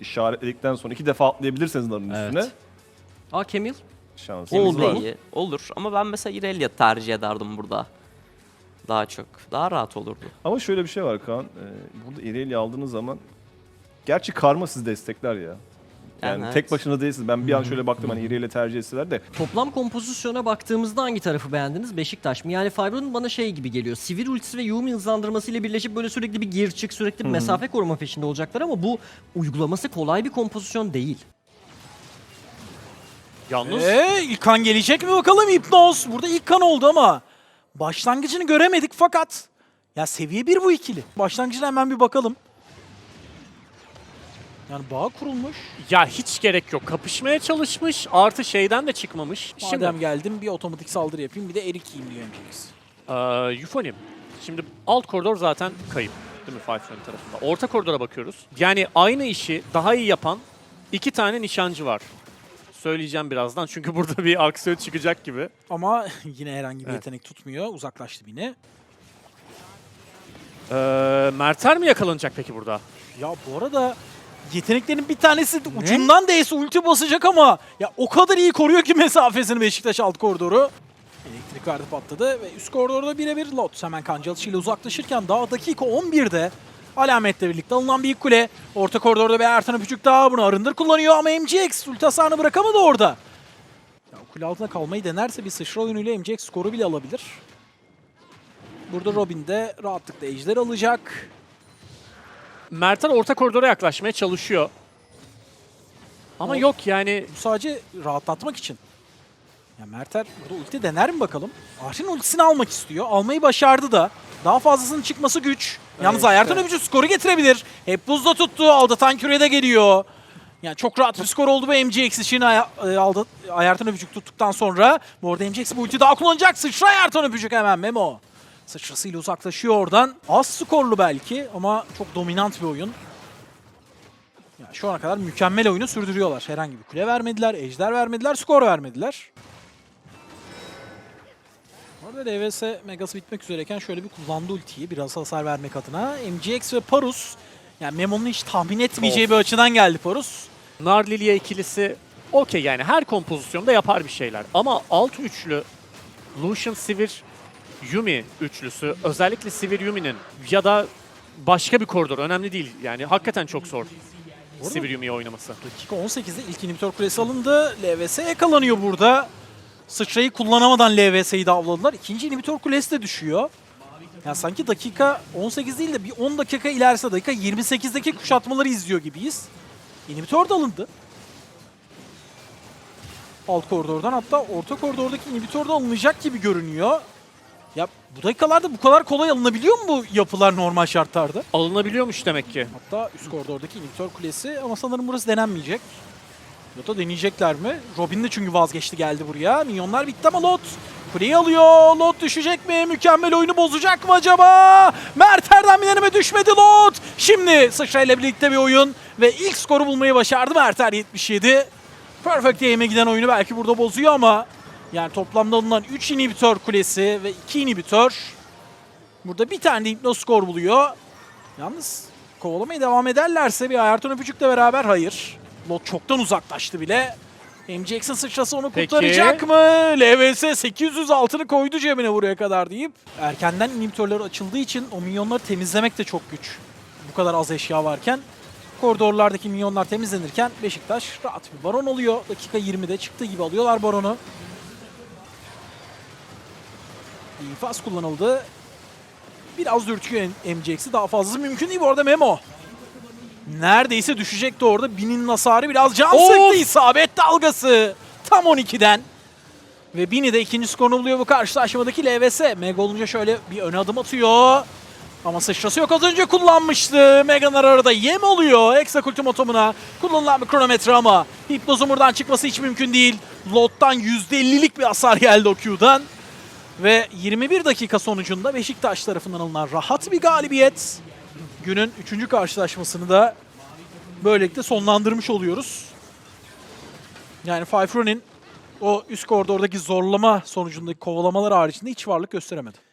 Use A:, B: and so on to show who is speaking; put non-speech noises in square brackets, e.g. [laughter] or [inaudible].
A: işaretledikten sonra iki defa atlayabilirseniz narın
B: Evet.
A: üstüne
B: Aa Camille.
A: şansınız
B: Oldu.
A: var.
C: İyi, olur ama ben mesela Irelia tercih ederdim burada. Daha çok. Daha rahat olurdu.
A: Ama şöyle bir şey var Kaan. Ee, burada Irelia aldığınız zaman gerçi karma sizi destekler ya. Yani
C: Evet.
A: tek başına değilsiniz. Ben bir an şöyle baktım hani Irelia tercih etseler de
B: Toplam kompozisyona baktığımızda hangi tarafı beğendiniz? Beşiktaş mı? Yani Fibro'nun bana şey gibi geliyor. Sivir ultisi ve Yumi hızlandırmasıyla birleşip böyle sürekli bir gir çık, sürekli bir mesafe koruma peşinde olacaklar ama bu uygulaması kolay bir kompozisyon değil.
D: Yalnız
E: Ee, ilk kan gelecek mi bakalım Hipnoz? Burada ilk kan oldu ama başlangıcını göremedik fakat ya seviye 1 bu ikili. Başlangıcına hemen bir bakalım. Yani bağ kurulmuş.
D: ya hiç gerek yok. Kapışmaya çalışmış. Artı şeyden de çıkmamış. Şimdi
E: Madem geldim bir otomatik saldırı yapayım bir de erik yiyeyim diyor MJX.
D: Ee, Euphonium. Şimdi alt koridor zaten kayıp. Değil mi Five Front tarafında? Orta koridora bakıyoruz. Yani aynı işi daha iyi yapan iki tane nişancı var. Söyleyeceğim birazdan çünkü [laughs] burada bir aksiyon çıkacak gibi.
E: Ama [laughs] yine herhangi bir
D: Evet.
E: yetenek tutmuyor. Uzaklaştı yine.
D: Ee, Merter mi yakalanacak peki burada?
E: Ya bu arada yeteneklerin bir tanesi de ucundan değse ulti basacak ama ya o kadar iyi koruyor ki [laughs] mesafesini Beşiktaş alt koridoru. Elektrik verdi patladı ve üst koridorda birebir Lot hemen kancalışı ile uzaklaşırken daha dakika 11'de alametle birlikte alınan bir ilk kule. Orta koridorda bir Ertan Öpücük daha bunu arındır kullanıyor ama MGX ulti hasarını bırakamadı orada. Ya kule altında kalmayı denerse bir sıçra oyunuyla MGX skoru bile alabilir. Burada Robin de rahatlıkla ejder alacak.
D: Merter orta koridora yaklaşmaya çalışıyor. Ama
E: O-
D: yok yani
E: Bu sadece rahatlatmak için. Ya Merter burada ulti dener mi bakalım? Arşin ultisini almak istiyor. Almayı başardı da. Daha fazlasının çıkması güç. Yalnız
D: Evet,
E: Ayartan. Öpücü skoru getirebilir. Hep buzda tuttu. Aldatan kürede geliyor. Yani çok rahat bir skor oldu bu MGX için e, aldı. Ayartan Öpücük tuttuktan sonra. Bu arada MGX bu ulti daha kullanacak. Sıçra Ayartan Öpücük hemen Memo. Sıçrasıyla uzaklaşıyor oradan. Az skorlu belki ama çok dominant bir oyun. Ya şu ana kadar mükemmel oyunu sürdürüyorlar. Herhangi bir kule vermediler, ejder vermediler, skor vermediler. Orada LVS Megası bitmek üzereyken şöyle bir kullandı ultiyi biraz hasar vermek adına. MGX ve Parus yani Memo'nun hiç tahmin etmeyeceği bir açıdan geldi Parus.
D: Nar Lilia ikilisi okey yani her kompozisyonda yapar bir şeyler. Ama alt üçlü Lucian Sivir Yumi üçlüsü özellikle Sivir Yumi'nin ya da başka bir koridor önemli değil. Yani hakikaten çok zor Sivir Yumi'yi oynaması.
E: Dakika 18'de ilk inhibitor kulesi alındı. LVS yakalanıyor burada. Sıçrayı kullanamadan LVS'yi de avladılar. İkinci inhibitor kulesi de düşüyor. Yani sanki dakika 18 değil de bir 10 dakika ilerse dakika 28'deki kuşatmaları izliyor gibiyiz. İnhibitor da alındı. Alt koridordan hatta orta koridordaki inhibitor da alınacak gibi görünüyor. Bu dakikalarda bu kadar kolay alınabiliyor mu bu yapılar normal şartlarda?
D: Alınabiliyormuş demek ki.
E: Hatta üst koridordaki inhibitor kulesi ama sanırım burası denenmeyecek. Ya da deneyecekler mi? Robin de çünkü vazgeçti geldi buraya. Minyonlar bitti ama Lot kuleyi alıyor. Lot düşecek mi? Mükemmel oyunu bozacak mı acaba? Merter'den bir deneme düşmedi Lot. Şimdi sıçrayla birlikte bir oyun ve ilk skoru bulmayı başardı Merter 77. Perfect Game'e giden oyunu belki burada bozuyor ama yani toplamda alınan 3 inhibitor kulesi ve 2 inhibitor burada bir tane de hipnoz skor buluyor. Yalnız kovalamaya devam ederlerse bir Ayarton Öpücük'le beraber hayır. Lot çoktan uzaklaştı bile. MGX'in sıçrası onu
D: Peki.
E: kurtaracak mı? LVS 800 altını koydu cebine buraya kadar deyip. Erkenden inhibitörler açıldığı için o minyonları temizlemek de çok güç. Bu kadar az eşya varken. Koridorlardaki minyonlar temizlenirken Beşiktaş rahat bir baron oluyor. Dakika 20'de çıktığı gibi alıyorlar baronu. İnfaz kullanıldı. Biraz dürtüyor MGX'i. Daha fazlası mümkün değil bu arada Memo. Neredeyse düşecekti orada. Binin hasarı biraz can
D: Of!
E: sıktı. isabet dalgası. Tam 12'den. Ve Bini de ikinci skorunu buluyor bu karşılaşmadaki LVS. Mega olunca şöyle bir ön adım atıyor. Ama sıçrası yok az önce kullanmıştı. Mega'lar arada yem oluyor. Eksak ultimatumuna kullanılan bir kronometre ama Hipnoz'un buradan çıkması hiç mümkün değil. Lot'tan %50'lik bir hasar geldi o Q'dan. Ve 21 dakika sonucunda Beşiktaş tarafından alınan rahat bir galibiyet. Günün 3. karşılaşmasını da böylelikle sonlandırmış oluyoruz. Yani Five Run'in o üst koridordaki zorlama sonucundaki kovalamalar haricinde hiç varlık gösteremedi.